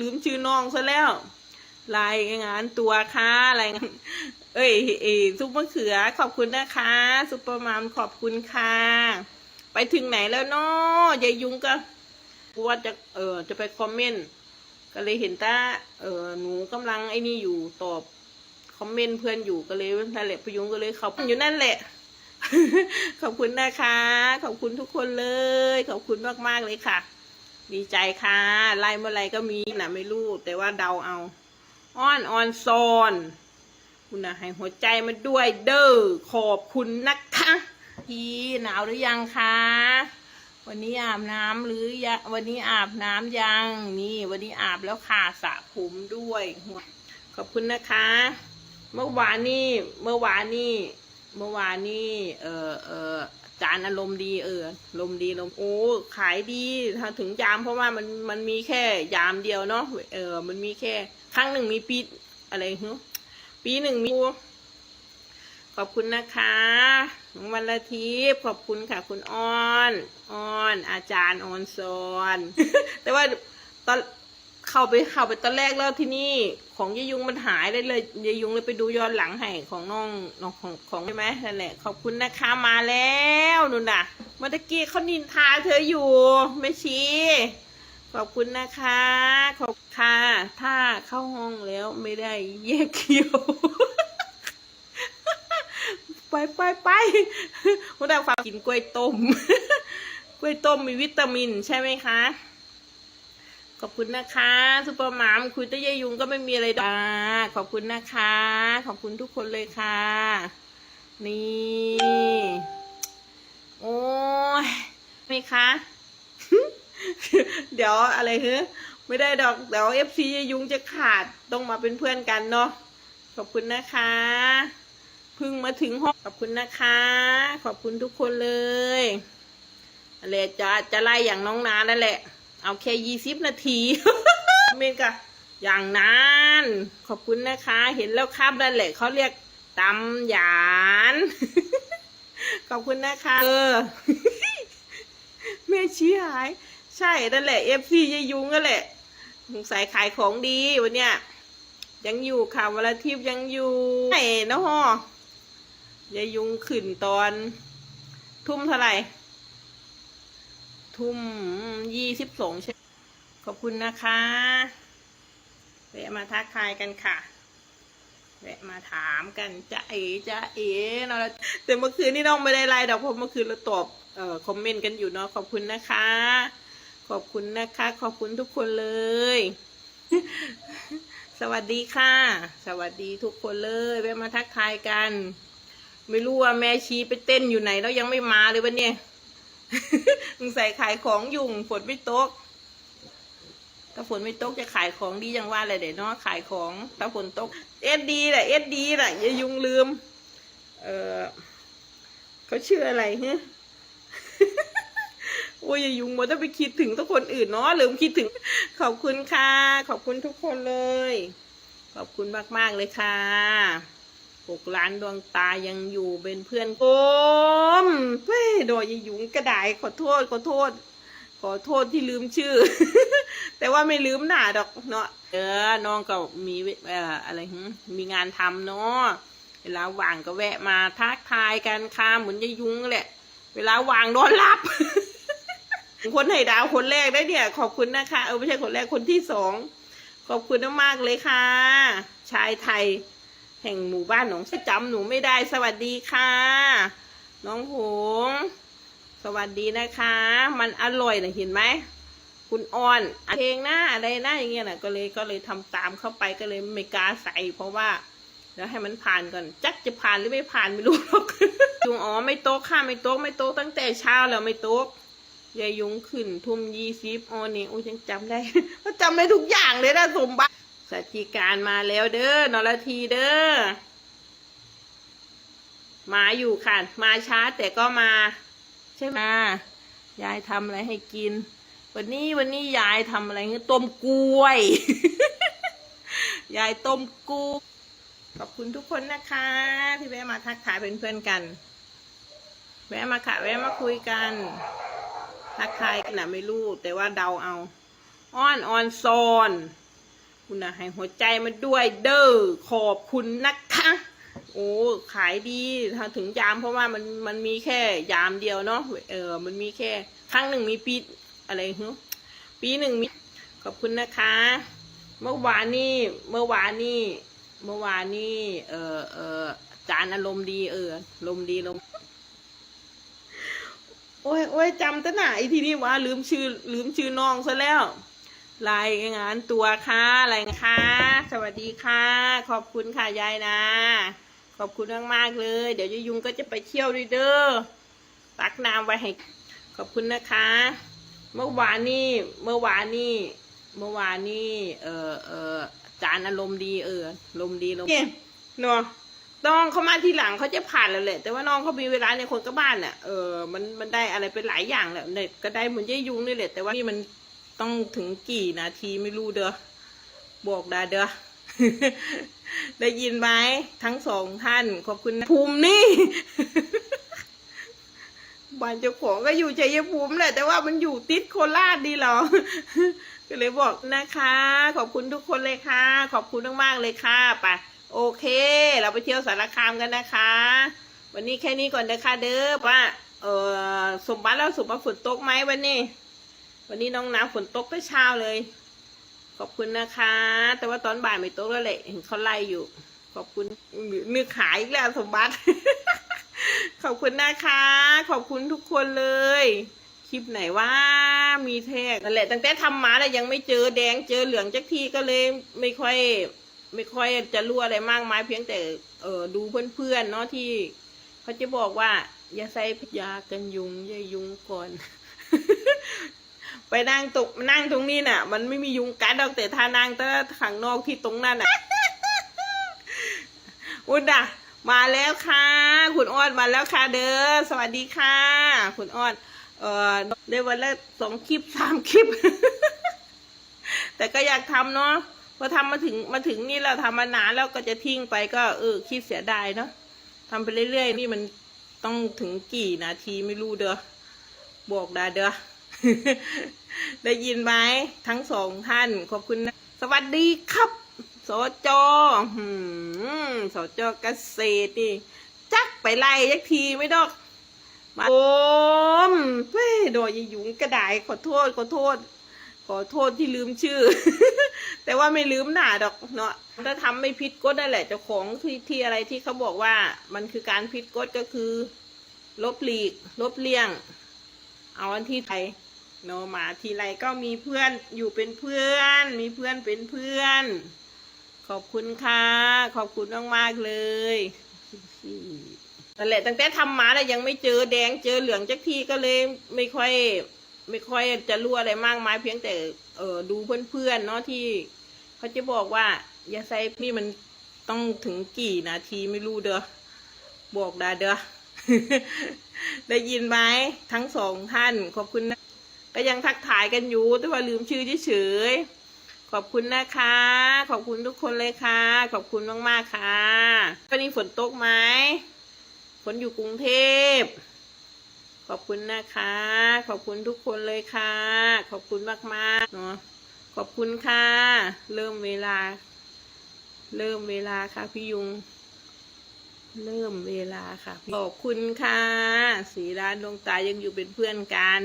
ลืมชื่อน้องซะแล้ว รายงานตัวค่ะรายงานเอ้ยเอยซุปมะเขือขอบคุณนะคะซุปเปอร์มามขอบคุณค่ะ ไปถึงไหนแล้วเนาะยายยุงก็กลัวจะเออจะไปคอมเมนต์ก็เลยเห็นตาเออหนูกำลังไอ้นี่อยู่ตอบคอมเมนต์เพื่อนอยู่ก็เลยนั่นแหละพยุงก็เลยเขาอยู่นั่นแหละ ขอบคุณนะคะ ขอบคุณทุกคนเลย ขอบคุณมากๆเลยค่ะ ดีใจค่ะ ไล่เมื่อไรก็มีนะไม่รู้ แต่ว่าเดาเอาอ้อนออนซอนคุณนะให้หัวใจมาด้วยเด้อขอบคุณนะคะพี่หนาวหรือยังคะวันนี้อาบน้ำหรือยังวันนี้อาบน้ำยังนี่ วันนี้อาบแล้วค่ะสระผมด้วย ขอบคุณนะคะ เมื่อวานนี่เมื่อวานนี่เมื่อวานนี่เออเออ จานอารมณ์ดีเอออารมณ์ดีลมณ์โอ้ขายดีถ้าถึงยามเพราะว่ามันมันมีแค่ยามเดียวเนาะเออ มันมีแค่ ครั้งหนึ่งมีปีอะไรฮึปีหนึ่งมีขอบคุณนะคะวันละทิพย์ขอบคุณค่ะ คุณอ้อนอ้อน อาจารย์ออนซอนแต่ว่าตอน เข้าไปเข้าไปตอนแรกแล้วที่นี่ของยายยุงมันหายเลยเลยยายยุงเลยไปดูย้อนหลังให้ของน้องน้องของของใช่ไหมนั่นแหละขอบคุณนะคะมาแล้วนุ่นน่ะเมื่อตะกี้เขานินทาเธออยู่ไม่ชี้ขอบคุณนะคะ ขอบค่ะถ้าเข้าห้องแล้วไม่ได้แยกเคี้ยวไปไปไปคุณดาวฝากกินกล้วยต้ม กล้วยต้มมีวิตามินใช่ไหมคะ ขอบคุณนะคะซุปเปอร์มามคุยตะเยยุงก็ไม่มีอะไรดอกขอบคุณนะคะ ขอบคุณทุกคนเลยค่ะ นี่โอ้ยไหมคะ เดี๋ยวอะไรเฮ้ไม่ได้ดอกเดี๋ยวเอฟซียุงจะขาดต้องมาเป็นเพื่อนกันเนาะขอบคุณนะคะเพิ่งมาถึงห้องขอบคุณนะคะ ขอบคุณทุกคนเลยอะไรจะจะไล่อย่างน้องนานั่นแหละ เอาแค่ยี่สิบนาทีเมนกะอย่างนั้นขอบคุณนะคะ เห็นแล้วครับนั่นแหละเขาเรียกตำหยาน ขอบคุณนะคะเออแม่ชี้หาย ใช่นั่นแหละเอฟซียายยุงนั่นแหละสงสัยขายของดีวันเนี้ยยังอยู่ค่ะวลาทิพย์ยังอยู่ไหนนะฮอยายยุงขึ้นตอนทุ่มเท่าไหร่ ทุ่มยี่สิบสองใช่ขอบคุณนะคะแวะมาทักทายกันค่ะแวะมาถามกันจะเอ๋จะเอ๋เนาะแต่เมื่อคืนนี่น้องไม่ได้ไลน์ดอกเพราะเมื่อคืนเราตอบเอ่อคอมเมนต์กันอยู่เนาะขอบคุณนะคะ ขอบคุณนะคะ ขอบคุณทุกคนเลย สวัสดีค่ะ สวัสดีทุกคนเลยแวะมาทักทายกัน ไม่รู้ว่าแม่ชีไปเต้นอยู่ไหนแล้วยังไม่มาเลยวันนี้ มึงใส่ขายของยุ่งฝนไม่ตก ถ้าฝนไม่ตกจะขายของดีอย่างว่าอะไรเดี๋ยวนาะขายของ ถ้าฝนตก เอสดีแหละเอสดีแหละอย่ายุงลืม เออเขาชื่ออะไรเฮ้โอ้ยอย่ายุงมันจะไปคิดถึงทุกคนอื่นเนาะลืมคิดถึง ขอบคุณค่ะ ขอบคุณทุกคนเลย ขอบคุณมาก ๆ เลยค่ะ หกล้านดวงตายังอยู่เป็นเพื่อนโอมเฮ้ยโดยยายยุงกระดายขอโทษขอโทษ ขอโทษที่ลืมชื่อ แต่ว่าไม่ลืมหน้าดอกเนาะเออน้องก็มีเอ่ออะไรหึมีงานทำเนาะเวลาว่างก็แวะมาทักทายกันค่ะเหมือนยายยุงแหละ เวลาว่างนอนหลับ คนให้ดาวคนแรกได้เนี่ย ขอบคุณนะคะ เออไม่ใช่คนแรกคนที่สองขอบคุณมากๆเลยค่ะ ชายไทย แห่งหมู่บ้านหนองจำหนูไม่ได้สวัสดีค่ะ น้องหงสวัสดีนะคะ มันอร่อยนะเห็นไหมคุณอ่อนเพลงหน้าอะไรหน้าอย่างเงี้ยนะก็เลยก็เลยทำตามเข้าไปก็เลยไม่กล้าใส่ เพราะว่าเดี๋ยวให้มันผ่านก่อนจักจะผ่านหรือไม่ผ่านไม่รู้หรอกยุงอ๋อไม่โต๊ะค่ะไม่โต๊ะไม่โต๊ะตั้งแต่เช้าแล้วไม่โต๊ะยายยุงขึ้นทุ่มยี่สิบอ๋อนี่โอ้ยยังจำได้ก็จำได้ทุกอย่างเลยนะสมบัติ สัจจิการมาแล้วเด้อนรทีเด้อมาอยู่ค่ะ มาช้าแต่ก็มา ใช่ไหมยายทำอะไรให้กิน วันนี้วันนี้ยายทำอะไรให้ต้มกล้วย ยายต้มกุ้งขอบคุณทุกคนนะคะ ที่แวะมาทักทายเป็นเพื่อนกัน แวะมาค่ะแวะมาคุยกัน ทักทายกันนะไม่รู้แต่ว่าเดาเอา อ้อนออนซอน คุณนะให้หัวใจมาด้วยเด้อขอบคุณนะคะ โอ้ขายดีถ้าถึงยามเพราะว่ามันมันมีแค่ยามเดียวเนาะเออมันมีแค่ ครั้งหนึ่งมีปีอะไรฮึปีหนึ่งมีขอบคุณนะคะ เมื่อวานนี่เมื่อวานนี่เมื่อวานนี่เออเออจานอารมณ์ดีเอออารมณ์ดีลมโอ้ยโอ้ยจำตั้งไหนที่นี้ว่าลืมชื่อลืมชื่อน้องซะแล้ว รายงานตัวค่ะอะไรนะคะสวัสดีค่ะ ขอบคุณค่ะยายนะ ขอบคุณมากๆเลย เดี๋ยวยายยุงก็จะไปเที่ยวด้วยเด้อตักน้ำไว้ให้ ขอบคุณนะคะ เมื่อวานนี่เมื่อวานนี่เมื่อวานนี่เออเออจานอารมณ์ดีเอออารมณ์ดีลมณ์เนาะน้องเขามาทีหลังเขาจะผ่านแล้วแหละ แต่ว่าน้องเขามีเวลาในคนก็บ้านน่ะเออมันมันได้อะไรเป็นหลายอย่างแหละเน็ตก็ได้เหมือนยายยุงนี่แหละแต่ว่านี่มัน ต้องถึงกี่นาทีไม่รู้เด้อบอกได้เด้อได้ยินไหมทั้งสองท่าน ขอบคุณภูมินี่บ้านเจ้าของก็อยู่ชัยภูมิแหละแต่ว่ามันอยู่ติดโคราชดีหรอก็เลยบอกนะคะ ขอบคุณทุกคนเลยค่ะ ขอบคุณมากๆเลยค่ะไปโอเค เราไปเที่ยวสารคามกันนะคะ วันนี้แค่นี้ก่อนนะคะเด้อว่าเออสมบัติแล้วสมบัติฝนตกไหมวันนี้ วันนี้น้องน้ำฝนตกแต่เช้าเลย ขอบคุณนะคะ แต่ว่าตอนบ่ายไม่ตกแล้วแหละเห็นเขาไล่อยู่ ขอบคุณนึกขายอีกแล้วสมบัติ ขอบคุณนะคะ ขอบคุณทุกคนเลย คลิปไหนว่ามีแท็กนั่นแหละตั้งแต่ทำมาแล้วยังไม่เจอแดงเจอเหลืองจักทีก็เลยไม่ค่อย ไม่ค่อยจะรู้อะไรมากมายเพียงแต่เออดูเพื่อนๆเนาะที่เขาจะบอกว่า อย่าใส่ยากันยุงอย่ายุงก่อน ไปนั่งตกนั่งตรงนี้น่ะ มันไม่มียุงกัดหรอกแต่ถ้านั่งแต่ข้างนอกที่ตรงนั้นน่ะอุดอะมาแล้วค่ะ คุณอ้อนมาแล้วค่ะเด้อสวัสดีค่ะ คุณอ้อนเอ่อได้วันละสองคลิปสามคลิป แต่ก็อยากทำเนาะพอทำมาถึงมาถึงนี่เราทำมานานแล้วก็จะทิ้งไปก็เออคิดเสียดายเนาะทำไปเรื่อยๆ นี่มันต้องถึงกี่นาทีไม่รู้เด้อบอกได้เด้อ ได้ยินไหมทั้งสองท่าน ขอบคุณนะ สวัสดีครับ สจหืมสจเกษตรนี่ จักไปไล่ยักทีไม่ดอกมาโอมเฮ้ยโดยยุงกระดายขอโทษขอโทษ ขอโทษที่ลืมชื่อ แต่ว่าไม่ลืมหน้าดอกเนาะถ้าทำไม่ผิดกฎนั่นแหละเจ้าของที่ที่อะไรที่เขาบอกว่า มันคือการผิดกฎก็คือ ลบหลีก ลบเลี่ยง เอาอันที่ไทย เนมาทีไรก็มีเพื่อนอยู่เป็นเพื่อน มีเพื่อนเป็นเพื่อน ขอบคุณค่ะ ขอบคุณมากๆเลยนั่นแหละตั้งแต่ทำมาแล้วยังไม่เจอแดงเจอเหลืองจักทีก็เลยไม่ค่อย ไม่ค่อยจะรู้อะไรมากมายเพียงแต่เออดูเพื่อนๆเนาะที่เขาจะบอกว่า อย่าใส่นี่มันต้องถึงกี่นาทีไม่รู้เด้อบอกได้เด้อได้ยินไหมทั้งสองท่านขอบคุณนะ ก็ยังทักทายกันอยู่แต่ว่าลืมชื่อเฉยๆขอบคุณนะคะ ขอบคุณทุกคนเลยค่ะ ขอบคุณมากๆค่ะวันนี้ฝนตกไหมฝนอยู่กรุงเทพขอบคุณนะคะ ขอบคุณทุกคนเลยค่ะ ขอบคุณมากๆเนาะขอบคุณค่ะ เริ่มเวลา เริ่มเวลาค่ะพี่ยุง เริ่มเวลาค่ะ ขอบคุณค่ะ สีร้านดวงตายังอยู่เป็นเพื่อนกัน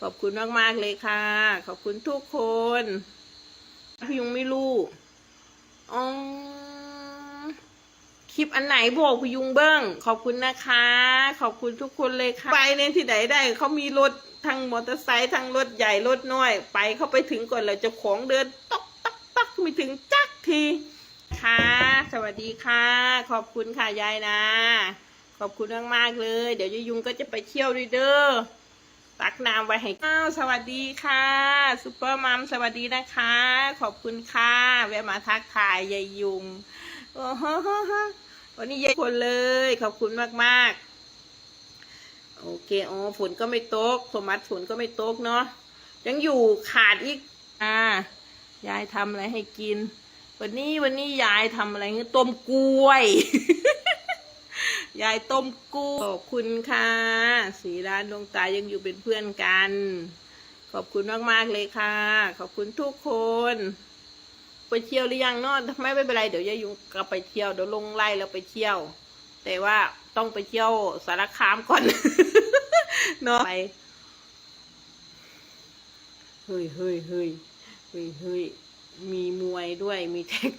ขอบคุณมากๆเลยค่ะ ขอบคุณทุกคนพี่ยุงไม่รู้อ๋อคลิปอันไหนบอกพยุงเบิ้งขอบคุณนะคะ ขอบคุณทุกคนเลยค่ะไปเนี่ยที่ไหนได้เขามีรถทั้งมอเตอร์ไซค์ทั้งรถใหญ่รถน้อย ไปเข้าไปถึงก่อนแล้วเจ้าของเดินต๊อกต๊อกต๊อกไม่ถึงจักทีค่ะ สวัสดีค่ะ ขอบคุณค่ะยายนะ ขอบคุณมากๆเลย เดี๋ยวยายยุงก็จะไปเที่ยวด้วยเด้อ ตักน้ำไว้ให้อ้าวสวัสดีค่ะซุปเปอร์มัมสวัสดีนะคะ ขอบคุณค่ะแวะมาทักทายยายยุงโอ้โหวันนี้ยายคนเลย ขอบคุณมากๆ โอเคอ๋อฝนก็ไม่ตกสมัติฝนก็ไม่ตกเนาะยังอยู่ขาดอีกอ่ายายทำอะไรให้กิน วันนี้วันนี้ยายทำอะไรต้มกล้วย ยายต้มกุ้งขอบคุณค่ะ สีร้านดวงตายังอยู่เป็นเพื่อนกัน ขอบคุณมากๆเลยค่ะ ขอบคุณทุกคนไปเที่ยวหรือยังเนาะทำไมไม่เป็นไรเดี๋ยวยายยุงกลับไปเที่ยวเดี๋ยวลงไล่แล้วไปเที่ยว แต่ว่าต้องไปเที่ยวสารคามก่อนเนาะไปเฮ้ยเฮ้ยเฮ้ยเฮ้ยเฮ้ยมีมวยด้วยมีแท็ก